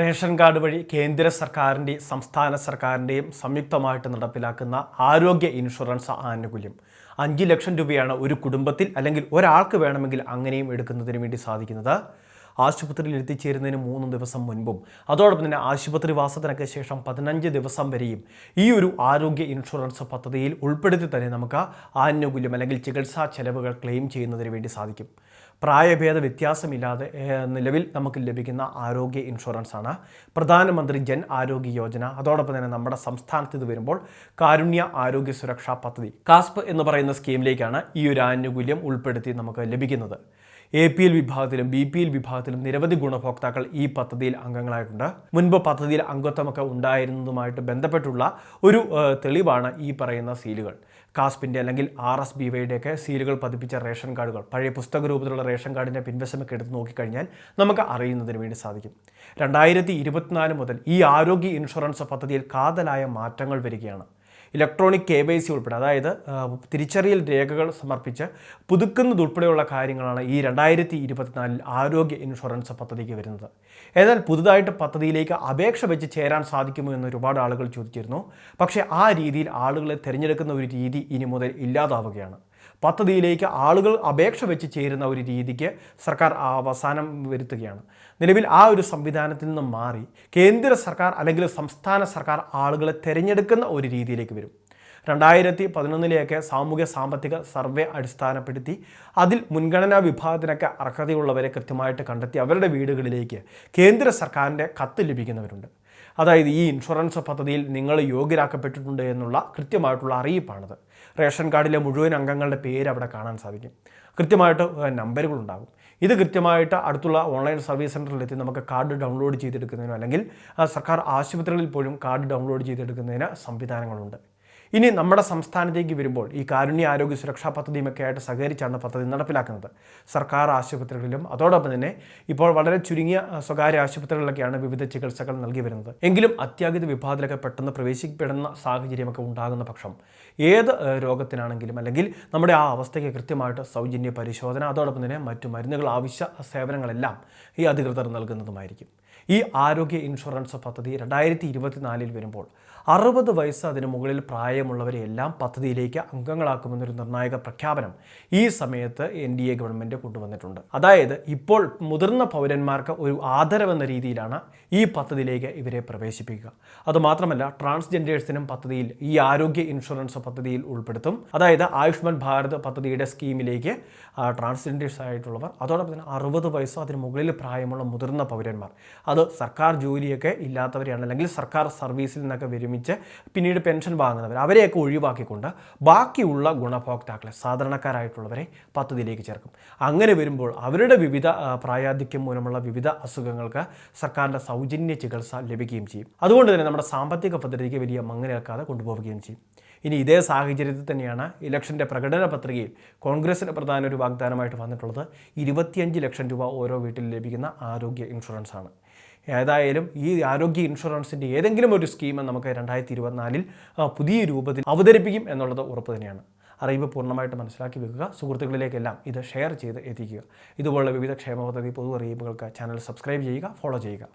Ration card വഴി കേന്ദ്ര സർക്കാരിന്റെയും സംസ്ഥാന സർക്കാരിന്റെയും സംയുക്തമായിട്ട് നടപ്പിലാക്കുന്ന ആരോഗ്യ ഇൻഷുറൻസ് ആനുകൂല്യം. അഞ്ച് ലക്ഷം രൂപയാണ് ഒരു കുടുംബത്തിൽ അല്ലെങ്കിൽ ഒരാൾക്ക് വേണമെങ്കിൽ അങ്ങനെയും എടുക്കുന്നതിന് വേണ്ടി സാധിക്കുന്നത്. ആശുപത്രിയിൽ എത്തിച്ചേരുന്നതിന് മൂന്ന് ദിവസം മുൻപും. അതോടൊപ്പം തന്നെ ആശുപത്രി വാസത്തിനൊക്കെ ശേഷം പതിനഞ്ച് ദിവസം വരെയും ഈ ഒരു ആരോഗ്യ ഇൻഷുറൻസ് പദ്ധതിയിൽ ഉൾപ്പെടുത്തി തന്നെ നമുക്ക് ആനുകൂല്യം അല്ലെങ്കിൽ ചികിത്സാ ചെലവുകൾ ക്ലെയിം ചെയ്യുന്നതിന് വേണ്ടി സാധിക്കും. പ്രായഭേദ വ്യത്യാസമില്ലാതെ നിലവിൽ നമുക്ക് ലഭിക്കുന്ന ആരോഗ്യ ഇൻഷുറൻസ് ആണ്. പ്രധാനമന്ത്രി ജൻ ആരോഗ്യ യോജന. അതോടൊപ്പം തന്നെ നമ്മുടെ സംസ്ഥാനത്ത് ഇത് വരുമ്പോൾ കാരുണ്യ ആരോഗ്യ സുരക്ഷാ പദ്ധതി കാസ്പ് എന്ന് പറയുന്ന സ്കീമിലേക്കാണ് ഈ ഒരു ആനുകൂല്യം ഉൾപ്പെടുത്തി നമുക്ക് ലഭിക്കുന്നത്. എ പി എൽ വിഭാഗത്തിലും ബി പി എൽ വിഭാഗത്തിലും നിരവധി ഗുണഭോക്താക്കൾ ഈ പദ്ധതിയിൽ അംഗങ്ങളായിട്ടുണ്ട്. മുൻപ് പദ്ധതിയിൽ അംഗത്വമൊക്കെ ഉണ്ടായിരുന്നതുമായിട്ട് ബന്ധപ്പെട്ടുള്ള ഒരു തെളിവാണ് ഈ പറയുന്ന സീലുകൾ. കാസ്പിന്റെ അല്ലെങ്കിൽ ആർ എസ് ബി വൈയുടെയൊക്കെ സീലുകൾ പതിപ്പിച്ച റേഷൻ കാർഡുകൾ പഴയ പുസ്തക രൂപത്തിലുള്ള റേഷൻ കാർഡിന്റെ പിൻവശമൊക്കെ എടുത്ത് നോക്കിക്കഴിഞ്ഞാൽ നമുക്ക് അറിയുന്നതിന് വേണ്ടി സാധിക്കും. രണ്ടായിരത്തി ഇരുപത്തിനാല് മുതൽ ഈ ആരോഗ്യ ഇൻഷുറൻസ് പദ്ധതിയിൽ കാതലായ മാറ്റങ്ങൾ വരികയാണ്. ഇലക്ട്രോണിക് കെ വൈ സി ഉൾപ്പെടെ. അതായത് തിരിച്ചറിയൽ രേഖകൾ സമർപ്പിച്ച് പുതുക്കുന്നതുൾപ്പെടെയുള്ള കാര്യങ്ങളാണ് ഈ രണ്ടായിരത്തി ഇരുപത്തിനാലിൽ ആരോഗ്യ ഇൻഷുറൻസ് പദ്ധതിക്ക് വരുന്നത്. എന്നാൽ പുതുതായിട്ട് പദ്ധതിയിലേക്ക് അപേക്ഷ വെച്ച് ചേരാൻ സാധിക്കുമോ എന്ന് ഒരുപാട് ആളുകൾ ചോദിച്ചിരുന്നു. പക്ഷേ ആ രീതിയിൽ ആളുകളെ തിരഞ്ഞെടുക്കുന്ന ഒരു രീതി ഇനി മുതൽ ഇല്ലാതാവുകയാണ്. പദ്ധതിയിലേക്ക് ആളുകൾ അപേക്ഷ വെച്ച് ചേരുന്ന ഒരു രീതിക്ക് സർക്കാർ അവസാനം വരുത്തുകയാണ്. നിലവിൽ ആ ഒരു സംവിധാനത്തിൽ നിന്ന് മാറി കേന്ദ്ര സർക്കാർ അല്ലെങ്കിൽ സംസ്ഥാന സർക്കാർ ആളുകളെ തിരഞ്ഞെടുക്കുന്ന ഒരു രീതിയിലേക്ക് വരും. രണ്ടായിരത്തി പതിനൊന്നിലെയൊക്കെ സാമൂഹ്യ സാമ്പത്തിക സർവേ അടിസ്ഥാനപ്പെടുത്തി അതിൽ മുൻഗണനാ വിഭാഗത്തിനൊക്കെ അർഹതയുള്ളവരെ കൃത്യമായിട്ട് കണ്ടെത്തി അവരുടെ വീടുകളിലേക്ക് കേന്ദ്ര സർക്കാരിന്റെ കത്ത് ലഭിക്കുന്നവരുണ്ട്. അതായത് ഈ ഇൻഷുറൻസ് പദ്ധതിയിൽ നിങ്ങൾ യോഗ്യരാക്കപ്പെട്ടിട്ടുണ്ട് എന്നുള്ള കൃത്യമായിട്ടുള്ള അറിയിപ്പാണത്. റേഷൻ കാർഡിലെ മുഴുവൻ അംഗങ്ങളുടെ പേര് അവിടെ കാണാൻ സാധിക്കും. കൃത്യമായിട്ട് നമ്പറുകളുണ്ടാകും ഇത് കൃത്യമായിട്ട് അടുത്തുള്ള ഓൺലൈൻ സർവീസ് സെന്ററിലെത്തി നമുക്ക് കാർഡ് ഡൗൺലോഡ് ചെയ്തെടുക്കുന്നതിനോ അല്ലെങ്കിൽ സർക്കാർ ആശുപത്രികളിൽ പോലും കാർഡ് ഡൗൺലോഡ് ചെയ്തെടുക്കുന്നതിന് സംവിധാനങ്ങളുണ്ട്. ഇനി നമ്മുടെ സംസ്ഥാനത്തേക്ക് വരുമ്പോൾ ഈ കാരുണ്യ ആരോഗ്യ സുരക്ഷാ പദ്ധതിയുമൊക്കെ ആയിട്ട് സഹകരിച്ചാണ് പദ്ധതി നടപ്പിലാക്കുന്നത്. സർക്കാർ ആശുപത്രികളിലും അതോടൊപ്പം തന്നെ ഇപ്പോൾ വളരെ ചുരുങ്ങിയ സ്വകാര്യ ആശുപത്രികളിലൊക്കെയാണ് വിവിധ ചികിത്സകൾ നൽകി വരുന്നത്. എങ്കിലും അത്യാഹിത വിഭാഗത്തിലൊക്കെ പെട്ടെന്ന് പ്രവേശിക്കപ്പെടുന്ന സാഹചര്യമൊക്കെ ഉണ്ടാകുന്ന പക്ഷം ഏത് രോഗത്തിനാണെങ്കിലും അല്ലെങ്കിൽ നമ്മുടെ ആ അവസ്ഥയ്ക്ക് കൃത്യമായിട്ട് സൗജന്യ പരിശോധന അതോടൊപ്പം തന്നെ മറ്റു മരുന്നുകൾ ആവശ്യ സേവനങ്ങളെല്ലാം ഈ അധികൃതർ നൽകുന്നതുമായിരിക്കും. ഈ ആരോഗ്യ ഇൻഷുറൻസ് പദ്ധതി രണ്ടായിരത്തി ഇരുപത്തിനാലിൽ വരുമ്പോൾ അറുപത് വയസ്സ് അതിന് മുകളിൽ പ്രായമുള്ളവരെ എല്ലാം പദ്ധതിയിലേക്ക് അംഗങ്ങളാക്കുമെന്നൊരു നിർണായക പ്രഖ്യാപനം ഈ സമയത്ത് എൻ ഡി എ ഗവൺമെന്റ് കൊണ്ടുവന്നിട്ടുണ്ട്. അതായത് ഇപ്പോൾ മുതിർന്ന പൗരന്മാർക്ക് ഒരു ആദരവെന്ന രീതിയിലാണ് ഈ പദ്ധതിയിലേക്ക് ഇവരെ പ്രവേശിപ്പിക്കുക. അതുമാത്രമല്ല ട്രാൻസ്ജെൻഡേഴ്സിനും പദ്ധതിയിൽ ഈ ആരോഗ്യ ഇൻഷുറൻസ് പദ്ധതിയിൽ ഉൾപ്പെടുത്തും. അതായത് ആയുഷ്മാൻ ഭാരത് പദ്ധതിയുടെ സ്കീമിലേക്ക് ട്രാൻസ്ജെൻഡേഴ്സ് ആയിട്ടുള്ളവർ അതോടൊപ്പം തന്നെ അറുപത് വയസ്സോ അതിന് മുകളിൽ പ്രായമുള്ള മുതിർന്ന പൗരന്മാർ അത് സർക്കാർ ജോലിയൊക്കെ ഇല്ലാത്തവരെയാണ്. അല്ലെങ്കിൽ സർക്കാർ സർവീസിൽ നിന്നൊക്കെ വിരമിച്ച് പിന്നീട് പെൻഷൻ വാങ്ങുന്നവർ അവരെയൊക്കെ ഒഴിവാക്കിക്കൊണ്ട് ബാക്കിയുള്ള ഗുണഭോക്താക്കളെ സാധാരണക്കാരായിട്ടുള്ളവരെ പദ്ധതിയിലേക്ക് ചേർക്കും. അങ്ങനെ വരുമ്പോൾ അവരുടെ വിവിധ പ്രായാധിക്യം മൂലമുള്ള വിവിധ അസുഖങ്ങൾക്ക് സർക്കാരിന്റെ സൗജന്യ ചികിത്സ ലഭിക്കുകയും ചെയ്യും. അതുകൊണ്ട് തന്നെ നമ്മുടെ സാമ്പത്തിക പദ്ധതിക്ക് വലിയ മങ്ങലേൽക്കാതെ കൊണ്ടുപോവുകയും ചെയ്യും. ഇനി ഇതേ സാഹചര്യത്തിൽ തന്നെയാണ് ഇലക്ഷന്റെ പ്രകടന പത്രികയിൽ കോൺഗ്രസിന് പ്രധാന ഒരു വാഗ്ദാനമായിട്ട് വന്നിട്ടുള്ളത് ഇരുപത്തിയഞ്ച് ലക്ഷം രൂപ ഓരോ വീട്ടിൽ ലഭിക്കുന്ന ആരോഗ്യ ഇൻഷുറൻസ് ആണ് ഏതായാലും ഈ ആരോഗ്യ ഇൻഷുറൻസിന്റെ ഏതെങ്കിലും ഒരു സ്കീം നമുക്ക് രണ്ടായിരത്തി ഇരുപത്തിനാലിൽ പുതിയ രൂപത്തിൽ അവതരിപ്പിക്കും എന്നുള്ളത് ഉറപ്പ് തന്നെയാണ്. അറിവ് പൂർണമായിട്ട് മനസ്സിലാക്കി വെക്കുക. സുഹൃത്തുക്കളിലേക്കെല്ലാം ഇത് ഷെയർ ചെയ്ത് എത്തിക്കുക. ഇതുപോലുള്ള വിവിധ ക്ഷേമ പദ്ധതി പൊതു അറിയിപ്പുകൾക്ക് ചാനൽ സബ്സ്ക്രൈബ് ചെയ്യുക ഫോളോ ചെയ്യുക.